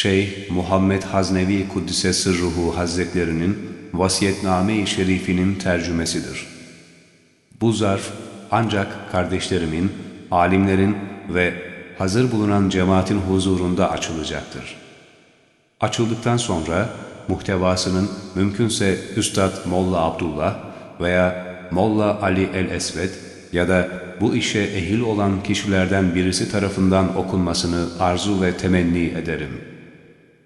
Şeyh Muhammed Haznevi Kuddise Sırruhu Hazretlerinin vasiyetname-i şerifinin tercümesidir. Bu zarf ancak kardeşlerimin, alimlerin ve hazır bulunan cemaatin huzurunda açılacaktır. Açıldıktan sonra muhtevasının mümkünse Üstad Molla Abdullah veya Molla Ali el-Esved ya da bu işe ehil olan kişilerden birisi tarafından okunmasını arzu ve temenni ederim.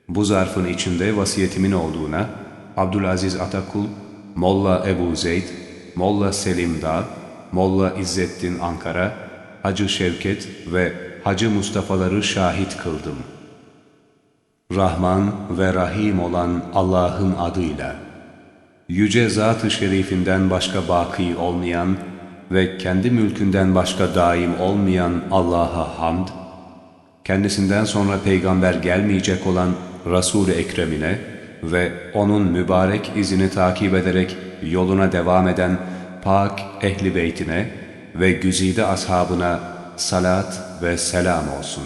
Bu zarfın içinde vasiyetimin olduğuna Abdülaziz Atakul, Molla Ebu Zeyd, Molla Selim Dağ, Molla İzzettin Ankara, Hacı Şevket ve Hacı Mustafa'ları şahit kıldım. Rahman ve Rahim olan Allah'ın adıyla, Yüce Zat-ı Şerifinden başka baki olmayan ve kendi mülkünden başka daim olmayan Allah'a hamd, kendisinden sonra peygamber gelmeyecek olan Resul-i Ekrem'ine ve onun mübarek izini takip ederek yoluna devam eden pak ehli beytine ve güzide ashabına salat ve selam olsun.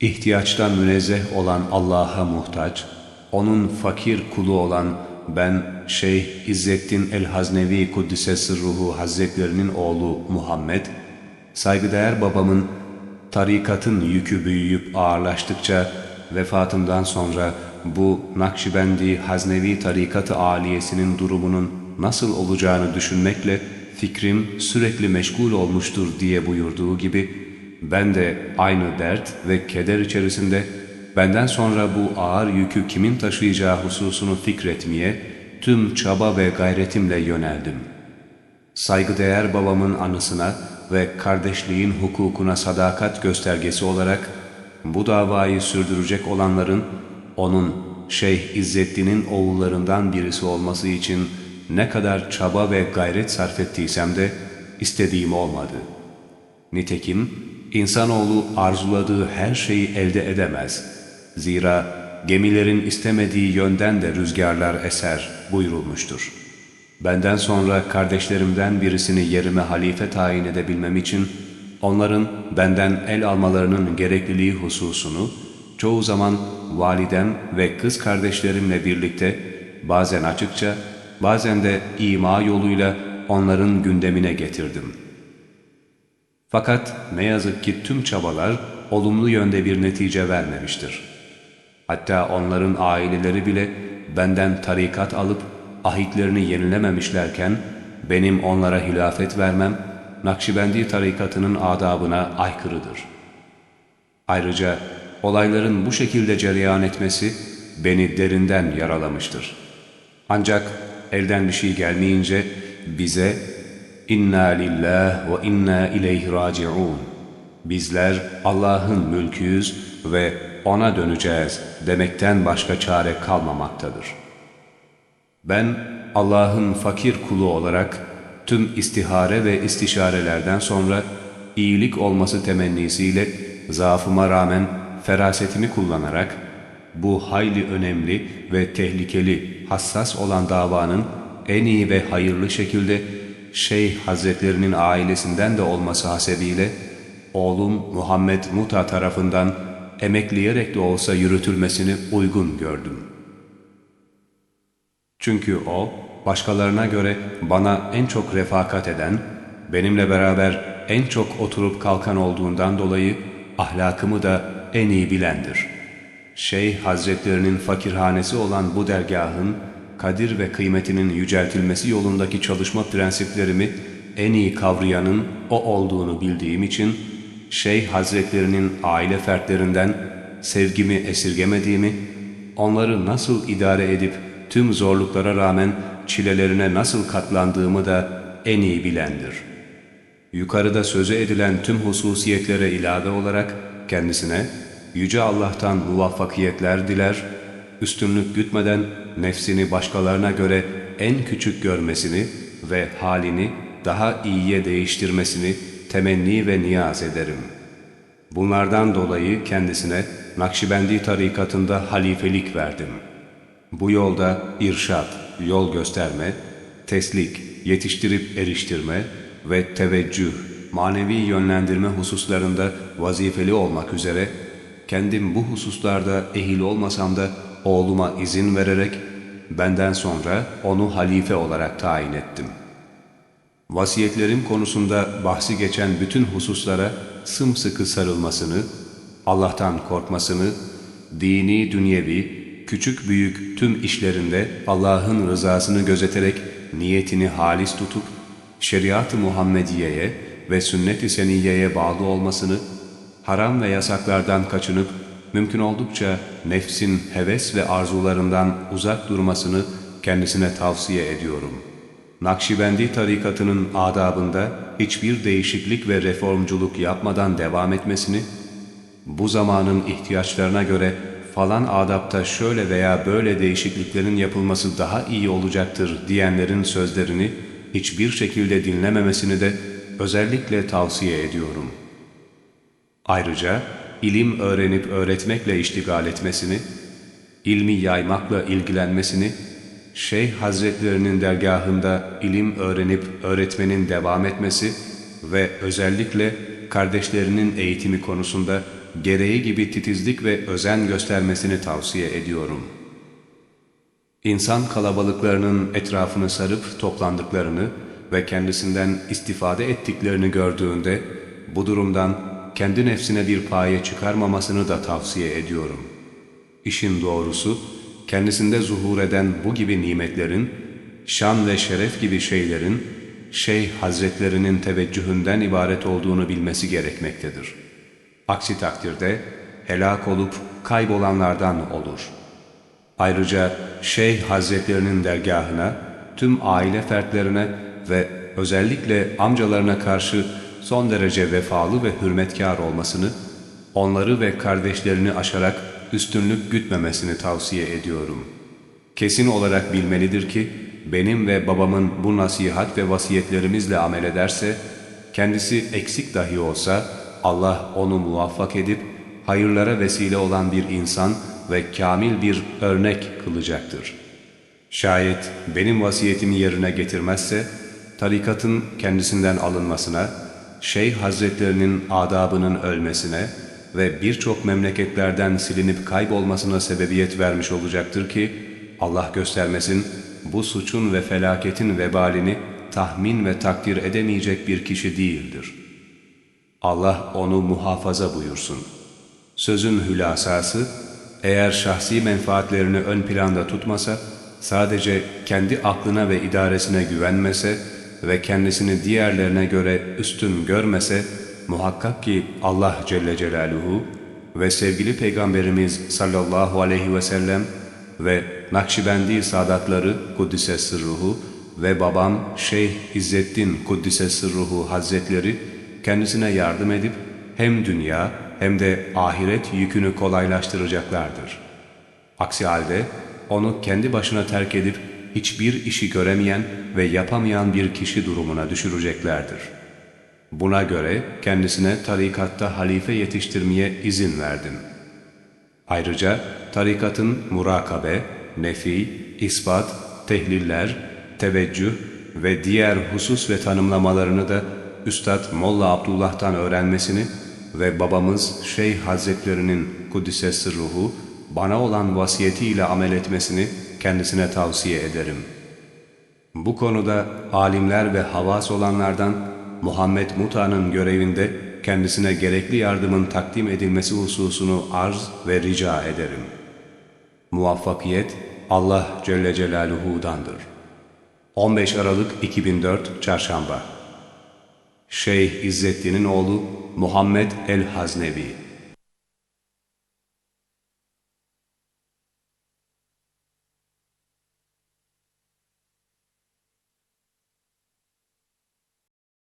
İhtiyaçtan münezzeh olan Allah'a muhtaç, onun fakir kulu olan ben Şeyh İzzettin el-Haznevi Kuddise Sırruhu Hazretlerinin oğlu Muhammed, saygıdeğer babamın tarikatın yükü büyüyüp ağırlaştıkça vefatımdan sonra bu Nakşibendi Haznevi tarikatı aliyesinin durumunun nasıl olacağını düşünmekle fikrim sürekli meşgul olmuştur diye buyurduğu gibi ben de aynı dert ve keder içerisinde benden sonra bu ağır yükü kimin taşıyacağı hususunu fikretmeye tüm çaba ve gayretimle yöneldim. Saygıdeğer babamın anısına ve kardeşliğin hukukuna sadakat göstergesi olarak bu davayı sürdürecek olanların onun Şeyh İzzettin'in oğullarından birisi olması için ne kadar çaba ve gayret sarf ettiysem de istediğim olmadı. Nitekim insanoğlu arzuladığı her şeyi elde edemez. Zira gemilerin istemediği yönden de rüzgarlar eser buyurulmuştur. Benden sonra kardeşlerimden birisini yerime halife tayin edebilmem için onların benden el almalarının gerekliliği hususunu çoğu zaman validem ve kız kardeşlerimle birlikte bazen açıkça bazen de ima yoluyla onların gündemine getirdim. Fakat ne yazık ki tüm çabalar olumlu yönde bir netice vermemiştir. Hatta onların aileleri bile benden tarikat alıp ahitlerini yenilememişlerken benim onlara hilafet vermem Nakşibendi tarikatının adabına aykırıdır. Ayrıca olayların bu şekilde cereyan etmesi beni derinden yaralamıştır. Ancak elden bir şey gelmeyince bize inna lillah ve inna ileyhi raciun bizler Allah'ın mülküyüz ve ona döneceğiz demekten başka çare kalmamaktadır. Ben Allah'ın fakir kulu olarak tüm istihare ve istişarelerden sonra iyilik olması temennisiyle zaafıma rağmen ferasetimi kullanarak bu hayli önemli ve tehlikeli, hassas olan davanın en iyi ve hayırlı şekilde Şeyh Hazretlerinin ailesinden de olması hasebiyle oğlum Muhammed Muta tarafından emekleyerek de olsa yürütülmesini uygun gördüm. Çünkü o, başkalarına göre bana en çok refakat eden, benimle beraber en çok oturup kalkan olduğundan dolayı ahlakımı da en iyi bilendir. Şeyh Hazretlerinin fakirhanesi olan bu dergahın kadir ve kıymetinin yüceltilmesi yolundaki çalışma prensiplerimi en iyi kavrayanın o olduğunu bildiğim için Şeyh Hazretlerinin aile fertlerinden sevgimi esirgemediğimi, onları nasıl idare edip tüm zorluklara rağmen çilelerine nasıl katlandığımı da en iyi bilendir. Yukarıda söze edilen tüm hususiyetlere ilave olarak kendisine Yüce Allah'tan muvaffakiyetler diler, üstünlük gütmeden nefsini başkalarına göre en küçük görmesini ve halini daha iyiye değiştirmesini temenni ve niyaz ederim. Bunlardan dolayı kendisine Nakşibendi tarikatında halifelik verdim. Bu yolda irşat, yol gösterme, teslik, yetiştirip eriştirme ve teveccüh, manevi yönlendirme hususlarında vazifeli olmak üzere kendim bu hususlarda ehil olmasam da oğluma izin vererek benden sonra onu halife olarak tayin ettim. Vasiyetlerim konusunda bahsi geçen bütün hususlara sımsıkı sarılmasını, Allah'tan korkmasını, dini, dünyevi, küçük büyük tüm işlerinde Allah'ın rızasını gözeterek niyetini halis tutup, şeriat-ı Muhammediye'ye ve sünnet-i seniyeye bağlı olmasını, haram ve yasaklardan kaçınıp, mümkün oldukça nefsin heves ve arzularından uzak durmasını kendisine tavsiye ediyorum. Nakşibendi tarikatının adabında hiçbir değişiklik ve reformculuk yapmadan devam etmesini, bu zamanın ihtiyaçlarına göre falan adapta şöyle veya böyle değişikliklerin yapılması daha iyi olacaktır diyenlerin sözlerini hiçbir şekilde dinlememesini de özellikle tavsiye ediyorum. Ayrıca ilim öğrenip öğretmekle iştigal etmesini, ilmi yaymakla ilgilenmesini, Şeyh Hazretlerinin dergahında ilim öğrenip öğretmenin devam etmesi ve özellikle kardeşlerinin eğitimi konusunda gereği gibi titizlik ve özen göstermesini tavsiye ediyorum. İnsan kalabalıklarının etrafını sarıp toplandıklarını ve kendisinden istifade ettiklerini gördüğünde bu durumdan kendi nefsine bir paye çıkarmamasını da tavsiye ediyorum. İşin doğrusu kendisinde zuhur eden bu gibi nimetlerin, şan ve şeref gibi şeylerin Şeyh Hazretlerinin teveccühünden ibaret olduğunu bilmesi gerekmektedir. Aksi takdirde helak olup kaybolanlardan olur. Ayrıca Şeyh Hazretlerinin dergahına, tüm aile fertlerine ve özellikle amcalarına karşı son derece vefalı ve hürmetkar olmasını, onları ve kardeşlerini aşarak üstünlük gütmemesini tavsiye ediyorum. Kesin olarak bilmelidir ki, benim ve babamın bu nasihat ve vasiyetlerimizle amel ederse, kendisi eksik dahi olsa, Allah onu muvaffak edip, hayırlara vesile olan bir insan ve kamil bir örnek kılacaktır. Şayet benim vasiyetimi yerine getirmezse, tarikatın kendisinden alınmasına, Şeyh Hazretlerinin adabının ölmesine ve birçok memleketlerden silinip kaybolmasına sebebiyet vermiş olacaktır ki, Allah göstermesin bu suçun ve felaketin vebalini tahmin ve takdir edemeyecek bir kişi değildir. Allah onu muhafaza buyursun. Sözün hülasası, eğer şahsi menfaatlerini ön planda tutmasa, sadece kendi aklına ve idaresine güvenmese ve kendisini diğerlerine göre üstün görmese, muhakkak ki Allah Celle Celaluhu ve sevgili Peygamberimiz sallallahu aleyhi ve sellem ve Nakşibendi Sadatları Kuddise Sırruhu ve babam Şeyh İzzettin Kuddise Sırruhu Hazretleri kendisine yardım edip hem dünya hem de ahiret yükünü kolaylaştıracaklardır. Aksi halde onu kendi başına terk edip hiçbir işi göremeyen ve yapamayan bir kişi durumuna düşüreceklerdir. Buna göre kendisine tarikatta halife yetiştirmeye izin verdim. Ayrıca tarikatın murakabe, nefi, ispat, tehliller, teveccüh ve diğer husus ve tanımlamalarını da Üstad Molla Abdullah'tan öğrenmesini ve babamız Şeyh Hazretlerinin Kuddise Sırruhu bana olan vasiyetiyle amel etmesini kendisine tavsiye ederim. Bu konuda alimler ve havas olanlardan Muhammed Muta'nın görevinde kendisine gerekli yardımın takdim edilmesi hususunu arz ve rica ederim. Muvaffakiyet Allah Celle Celaluhu'dandır. 15 Aralık 2004 Çarşamba Şeyh İzzettin'in oğlu Muhammed el-Haznevi